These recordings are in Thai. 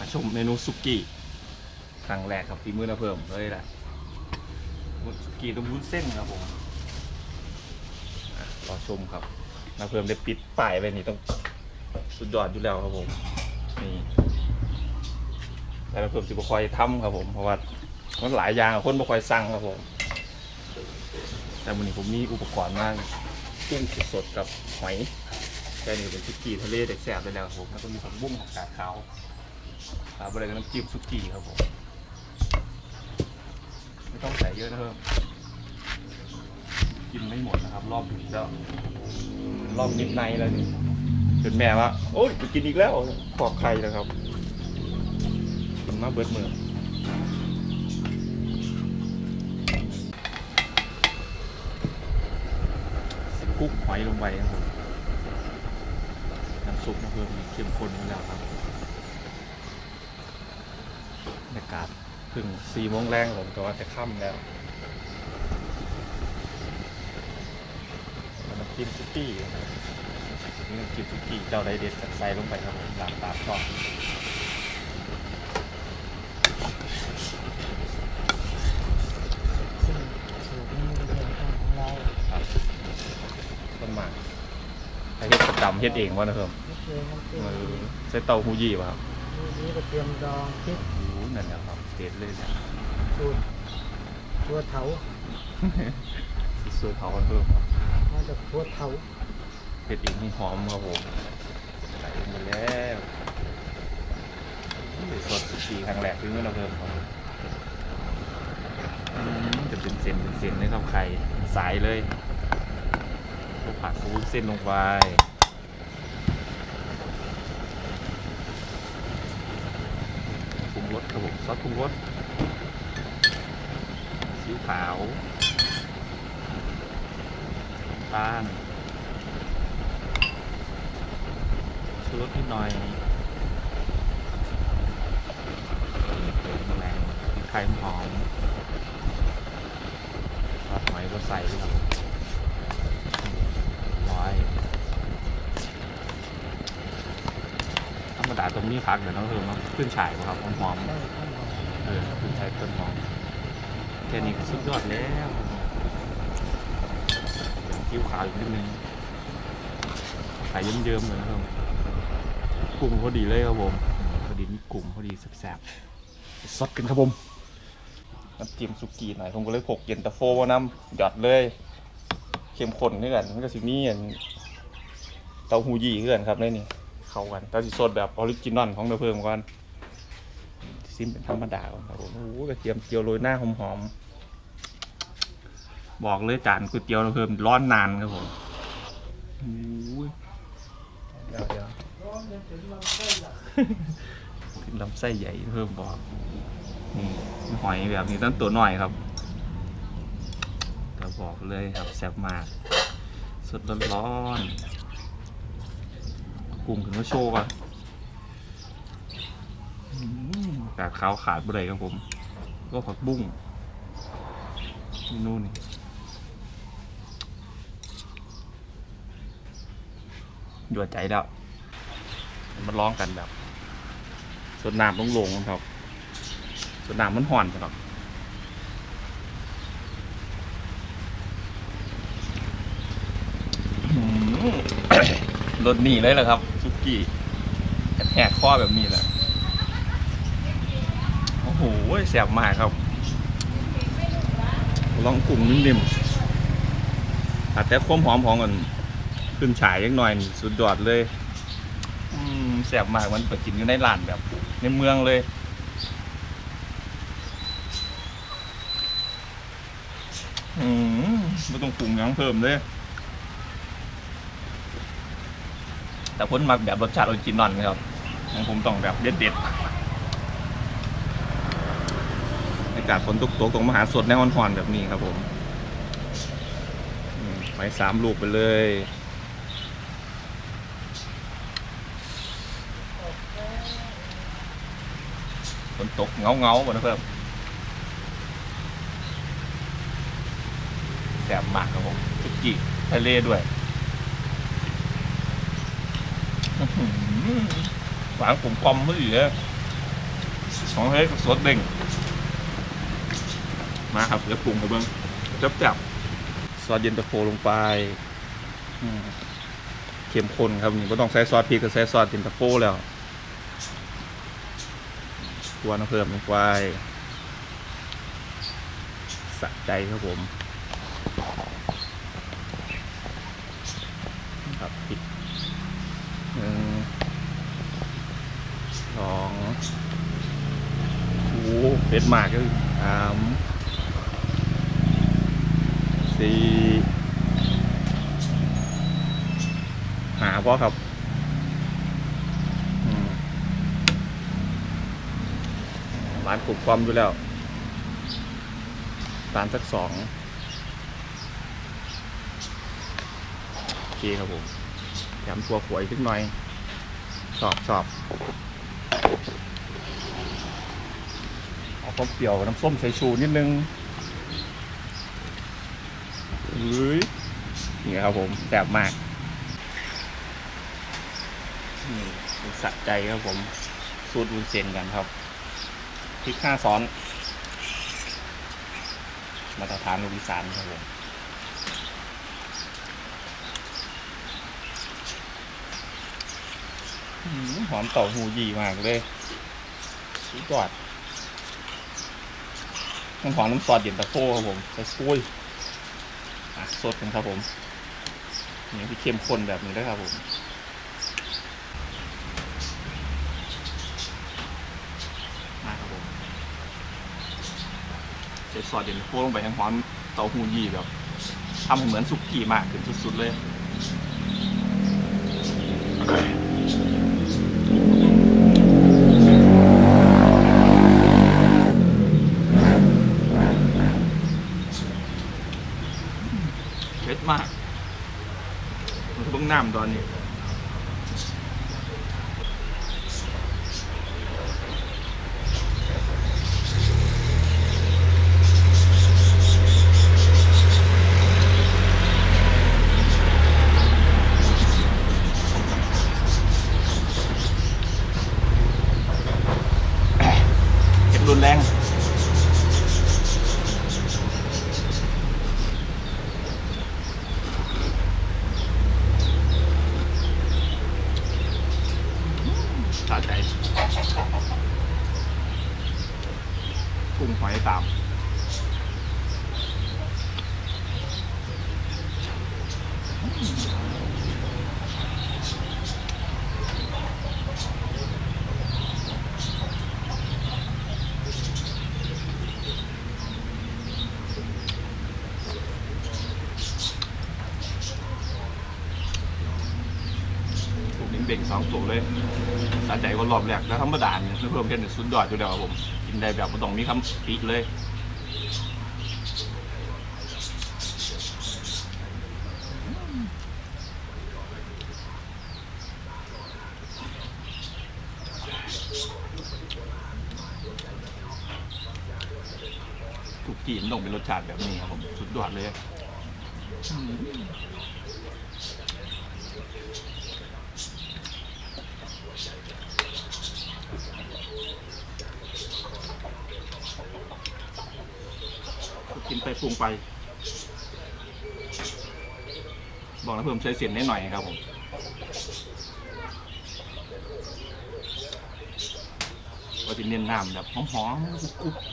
มาชมเมนูสุกี้ครั้งแรกครับที่มือนาเพิ่มเลยแหละสุกี้ต้องวุ้นเส้นครับผมรอชมครับนาเพิ่มได้ปิดป้ายไว้นี่ต้องสุดยอดอยู่แล้วครับผมนี่แต่นาเพิ่มสิบคอยทำครับผมเพราะว่ามันหลายอย่างคนบ่คอยสั่งครับผม แต่วันนี้ผมมีอุปกรณ์มากกุ้งสดกับหอยแต่นี่เป็นสุกี้ทะเลเด็กแสบเลยแล้วครับผมแล้วก็มีผักบุ้งผักกาดขาว ครับอะไรกับน้ำจิ้มสุกี้ครับผมไม่ต้องใส่เยอะนะครับกินไม่หมดนะครับ รอบดึกแล้วรอบมิดไนท์แล้วนี่จนแม่ว่าโอ๊ยไปกินอีกแล้วขอบใครนะครับกินมาเบิดมือคลุกหอยลงไปครับผมน้ำซุปนะเพิ่มเข้มข้นมาแล้วครับบรรยากาศเพิ่งสี่โมงแรงผมแต่ว่าจะค่ำแล้วแล้วน้ำจิ้มซุกี้นะครับนี่น้ำจิ้มซุกี้เจ้าไดเด็ดใส่ลงไปครับผมหลากตามชอบซึ่งสูตรนี้เป็นเรื่องของเราครับต้นหมากใครเฮ็ดประจำเฮ็ดเองวะนะเพิ่มไม่เคยมันเป็นมือใส่เต้าหู้ยี่ป่ะครับนี่กระเทียมดองพริกโอ้โห นั่นแหละครับเด็ดเลยเนี่ยสูตรตัวเถาสวยๆเผากันเพิ่มครับมาจากตัวเถาเผ็ดอีกนี่หอมครับผมใส่ลงไปแล้วนี่สดสุกี้ครั้งแรกที่เราเพิ่มครับอืมจะเป็นเส้นเป็นเส้นเลยครับไข่เป็นสายเลยพวกผักฟูเส้นลงไปปรุงรสครับผม ซอสปรุงรสซีอิ๊วขาวตาลชูรสนิดหน่อยแรงพริกไทยหอมซอสหอยก็ใส่ครับร้อยธรรมดาตรงนี้พักเดี๋ยวน้องเพิ่มมาขึ้นฉายครับหอมได้ข้าวหอมๆ ออขึ้นฉายต้นหอมแค่นี้ก็สุดยอดแล้วคิ้วขาวอีกนิดนึงใส่เยิ้มๆเลยนะครับ กลุ่มพอดีเลยครับผมพอดีมีกลุ่มพอดีแซ่บๆซดกันครับผมน้ำจิ้มสุกี้หน่อยผมก็เลยพกเย็นตาโฟมาน้ำหยอดเลยเข้มข้นด้วยกันมันก็สิมีอันเต้าหู้ยี่เพื่อนครับในนี่เข้ากันแต่สิสดแบบออริจินอลของเดเพิ่มก่อน ซิมเป็นธรรมดาครับผมโอ้โหกระเทียมเจียวโรยหน้าหอมๆบอกเลยจานก๋วยเตี๋ยวเดเพิ่มร้อนนานครับผมเดี๋ยวเดี๋ยวขึ้นลำไส้ใหญ่เพิ่มบอกนี่หอยแบบนี้ต้องตัวหน่อยครับก็บอกเลยครับแซ่บมากสดร้อนๆกุ้งถึงก็โชว์ก่อน กากขาวขาดบ่ได้ครับผม ก็ผักบุ้งเมนูนี่หยวดใจแล้วมาลองกันแบบส่วนน้ำต้องลงครับส่วนน้ำมันห่อนครับอื้อหือรสนี่เลยเหรอครับซุกี้แหกข้อแบบนี้แหละ อ้โหแซ่บมากครับลองกลุ่มนิ่มๆอาจแต่ความหอมของมันขึ้นฉายยังหน่อยสุดยอดเลยแซ่บมากมันเปิดกินอยู่ในร้านแบบ ในเมืองเลยอืมไม่ต้องปรุงยังเพิ่มเลยแต่พ้นมักแบบรสชาติออริจินอลนะครับของผมต้องแบบเด็ดๆอากาศฝนตกตกตรงมหาสดในอ่อนๆแบบนี้ครับผมไปสามลูกไปเลยฝนตกเงาเงาหมดนะเพิ่มแสบมากครับผมสุกี้ทะเลด้วยหวานผมกลอมมือเลยของเฮ้ยสดเด้ง มาครับเดี๋ยวปรุงไปเบิ้งจับจับซอสเย็นตาโฟลงไปอืมเข้มข้นครับนี่ไม่ต้องใส่ซอสพริกก็ใส่ซอสเย็นตาโฟแล้วตัวน้ำเพิ่มลงไปสะใจครับผมครับพริกหนึ่งสองโอ้โหเผ็ดมากเลยสาม สี่หาพอครับร้านกรุบความอยู่แล้วร้านสักสองโอเคครับผมยำตัวขวยขึ้นหน่อย สอบสอบเอาความเปรี้ยวน้ำส้มสายชูนิดนึง นี่ครับผมแซ่บมากนี่สะใจครับผมสูตรวุ้นเส้นกันครับพริกห้าซ้อน มาตรฐานลูกอีสานครับผมห้อหือหอมเต่าหูยีมากเลยสุดยอดมันหอมน้ำซอสเย็นตาโฟครับผมใส่ซุย อะสดกันครับผมนี่ที่เข้มข้นแบบนี้นะครับผมมาครับผมใส่ซอสเย็นโค้งลงไปทั้งหอมเต้าหู้ยีแบบทำให้เหมือนสุกี้มากขึ้นสุดๆเลย เผ็ดมาก มั น้ำตอนนี้ เผ็ดรุนแรง สะใจ กุ้งหอยตามถูกนิ้งเบ่งสองตัวเลยสะใจกว่ารอบแรกแล้วธรรมดาเนี่ยเพิ่มเพชรเนี่ยสุดยอดอยู่แล้วครับผม กินได้แบบไม่ต้องมีคำติเลยถูกกีมันต้องเป็นรสชาติแบบนี้ครับผม สุดยอดเลยอืม กิน ไปปรุงไป บอกนะเพิ่มใช้เสียงนิดหน่อยครับผมก็จะเน้นน้ำแบบหอมๆกรุบๆ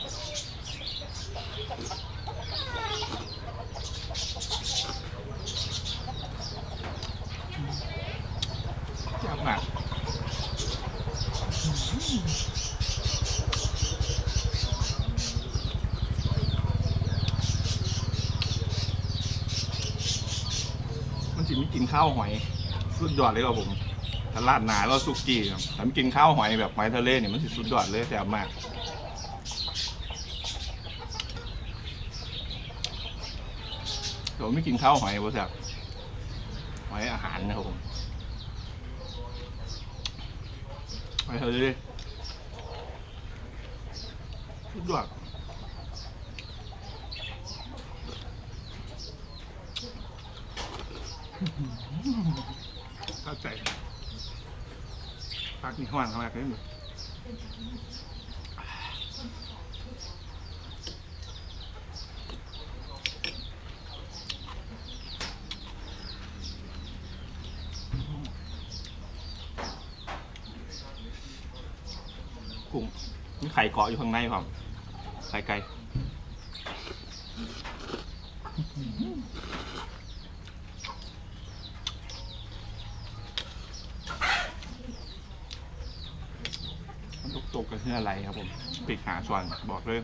ยากมาก มันจิไม่กิน ข้าวหอยสุดยอดเลยครับผมถ้าราดหนาแล้วสุกี้ครับถ้ามันกินข้าวหอยแบบหอยทะเลเนี่ยมันสุดยอดเลยแซ่บมากแต่ว่าไม่กินข้าวหอยบ่แซ่บหอยอาหารนะครับผมหอยทะเลสุดยอด เข้าใจพักนี่ห่างมากเลยกุ้งนี่ไข่เกาะอยู่ข้างในครับไข่ไก่ ไรครับผม ปิดหาส่วนบอกเลย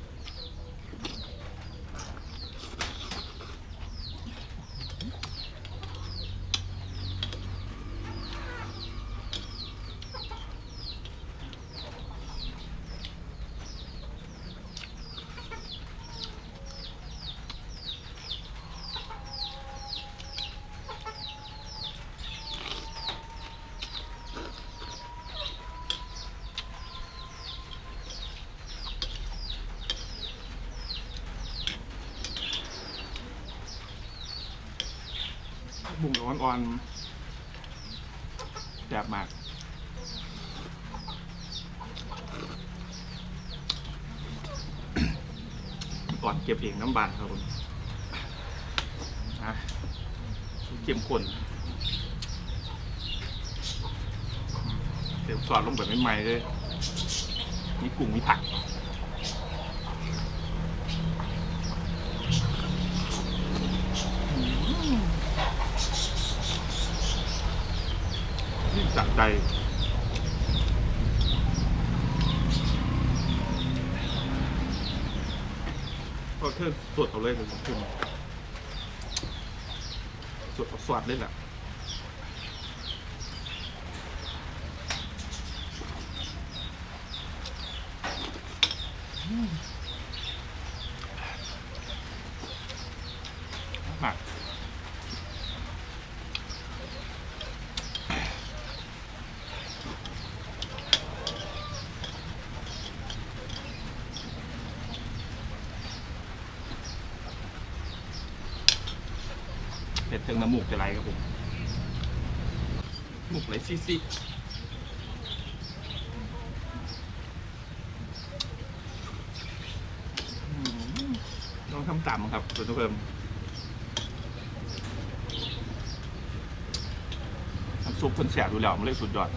บุ้งอ่อนๆแซ่บมากก่อนเก็บเองน้ำบานครับผมเข้มข้นเดี๋ยวสลงแบบใหม่ๆเลยมีกุ้งมีผัก จัดใจ พอเธอสวดเอาเลยเลยขึ้นสวดเอาสวดเลยแหละมาก เผ็ดถึงน้ำมูกจะไหลครับผมมูกไหลซีซีต้องทำต่ำครับคุณผู้ชมน้ำซุปคนแสบดูแล้วมันเลยสุดยอด